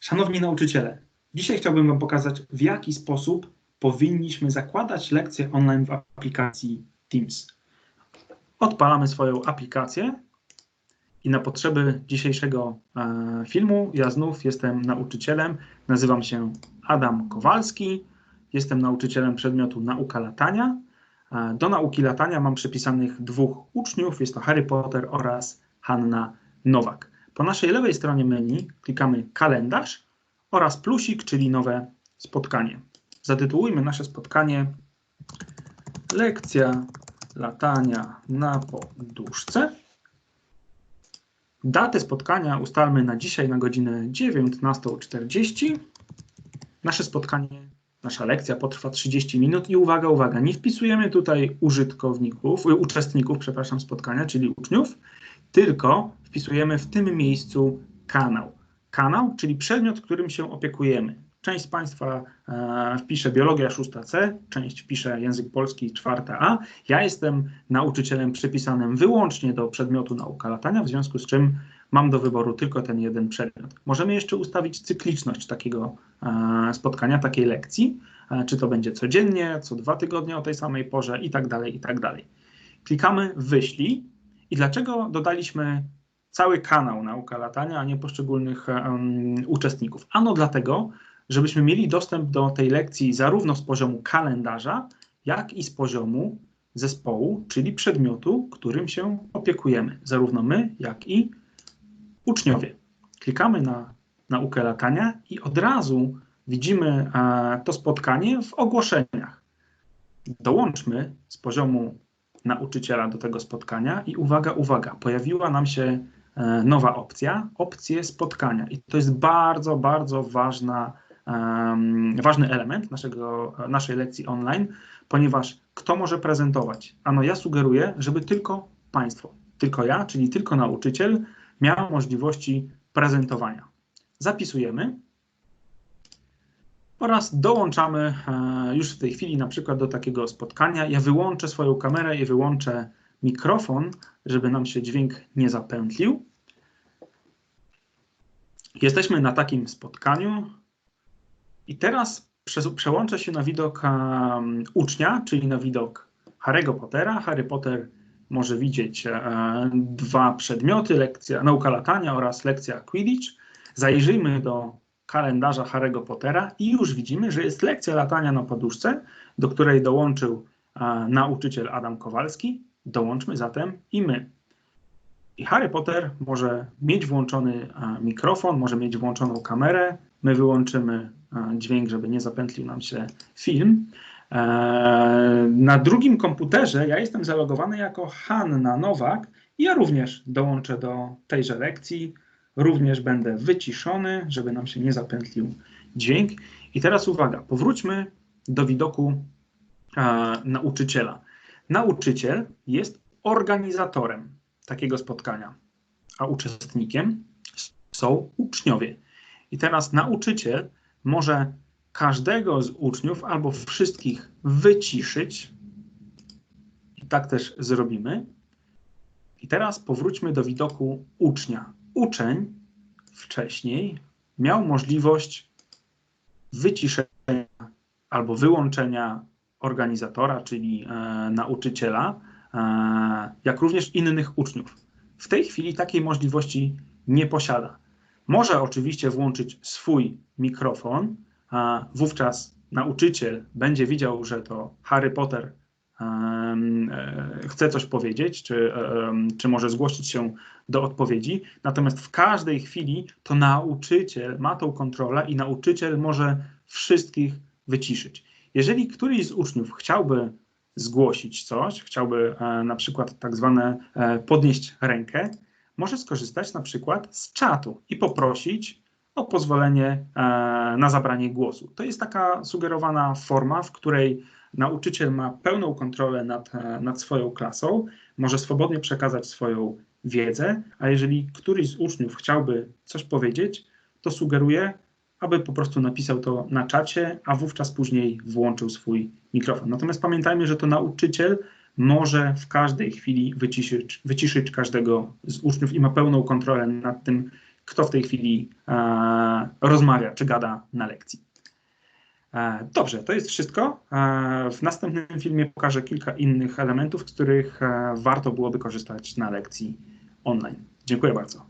Szanowni nauczyciele, dzisiaj chciałbym Wam pokazać, w jaki sposób powinniśmy zakładać lekcje online w aplikacji Teams. Odpalamy swoją aplikację i na potrzeby dzisiejszego e, filmu ja znów jestem nauczycielem. Nazywam się Adam Kowalski. Jestem nauczycielem przedmiotu nauka latania. E, do nauki latania mam przypisanych dwóch uczniów. Jest to Harry Potter oraz Hanna Nowak. Po naszej lewej stronie menu klikamy kalendarz oraz plusik, czyli nowe spotkanie. Zatytułujmy nasze spotkanie Lekcja latania na poduszce. Datę spotkania ustalmy na dzisiaj na godzinę 19.40. Nasze spotkanie, nasza lekcja potrwa 30 minut i uwaga, uwaga, nie wpisujemy tutaj użytkowników, uczestników, przepraszam, spotkania, czyli uczniów, tylko wpisujemy w tym miejscu kanał. Kanał, czyli przedmiot, którym się opiekujemy. Część z Państwa e, wpisze biologia 6C, część wpisze język polski 4A. Ja jestem nauczycielem przypisanym wyłącznie do przedmiotu nauka latania, w związku z czym mam do wyboru tylko ten jeden przedmiot. Możemy jeszcze ustawić cykliczność takiego e, spotkania, takiej lekcji, e, czy to będzie codziennie, co dwa tygodnie o tej samej porze i tak dalej, i tak dalej. Klikamy wyślij i dlaczego dodaliśmy cały kanał nauka latania, a nie poszczególnych um, uczestników? Ano dlatego, żebyśmy mieli dostęp do tej lekcji zarówno z poziomu kalendarza, jak i z poziomu zespołu, czyli przedmiotu, którym się opiekujemy, zarówno my, jak i uczniowie. Klikamy na naukę latania i od razu widzimy e, to spotkanie w ogłoszeniach. Dołączmy z poziomu nauczyciela do tego spotkania i uwaga, uwaga, pojawiła nam się e, nowa opcja, opcje spotkania. I to jest bardzo, bardzo ważna, um, ważny element naszego, naszej lekcji online, ponieważ kto może prezentować? Ano ja sugeruję, żeby tylko Państwo, tylko ja, czyli tylko nauczyciel miał możliwości prezentowania. Zapisujemy oraz dołączamy e, już w tej chwili na przykład do takiego spotkania. Ja wyłączę swoją kamerę i wyłączę mikrofon, żeby nam się dźwięk nie zapętlił. Jesteśmy na takim spotkaniu i teraz przełączę się na widok um, ucznia, czyli na widok Harry'ego Pottera. Harry Potter może widzieć e, dwa przedmioty, lekcja nauka latania oraz lekcja Quidditch. Zajrzyjmy do kalendarza Harry'ego Pottera i już widzimy, że jest lekcja latania na poduszce, do której dołączył a, nauczyciel Adam Kowalski. Dołączmy zatem i my. I Harry Potter może mieć włączony a, mikrofon, może mieć włączoną kamerę. My wyłączymy a, dźwięk, żeby nie zapętlił nam się film. E, na drugim komputerze ja jestem zalogowany jako Hanna Nowak ja również dołączę do tejże lekcji. Również będę wyciszony, żeby nam się nie zapętlił dźwięk. I teraz uwaga, powróćmy do widoku a, nauczyciela. Nauczyciel jest organizatorem takiego spotkania, a uczestnikiem są uczniowie. I teraz nauczyciel może każdego z uczniów albo wszystkich wyciszyć. I tak też zrobimy. I teraz powróćmy do widoku ucznia uczeń wcześniej miał możliwość wyciszenia albo wyłączenia organizatora, czyli e, nauczyciela, e, jak również innych uczniów. W tej chwili takiej możliwości nie posiada. Może oczywiście włączyć swój mikrofon, a wówczas nauczyciel będzie widział, że to Harry Potter chce coś powiedzieć, czy, czy może zgłosić się do odpowiedzi. Natomiast w każdej chwili to nauczyciel ma tą kontrolę i nauczyciel może wszystkich wyciszyć. Jeżeli któryś z uczniów chciałby zgłosić coś, chciałby e, na przykład tak zwane e, podnieść rękę, może skorzystać na przykład z czatu i poprosić o pozwolenie na zabranie głosu. To jest taka sugerowana forma, w której nauczyciel ma pełną kontrolę nad, e, nad swoją klasą, może swobodnie przekazać swoją wiedzę, a jeżeli któryś z uczniów chciałby coś powiedzieć, to sugeruję, aby po prostu napisał to na czacie, a wówczas później włączył swój mikrofon. Natomiast pamiętajmy, że to nauczyciel może w każdej chwili wyciszyć, wyciszyć każdego z uczniów i ma pełną kontrolę nad tym, kto w tej chwili e, rozmawia czy gada na lekcji. E, dobrze, to jest wszystko. E, w następnym filmie pokażę kilka innych elementów, z których e, warto byłoby korzystać na lekcji online. Dziękuję bardzo.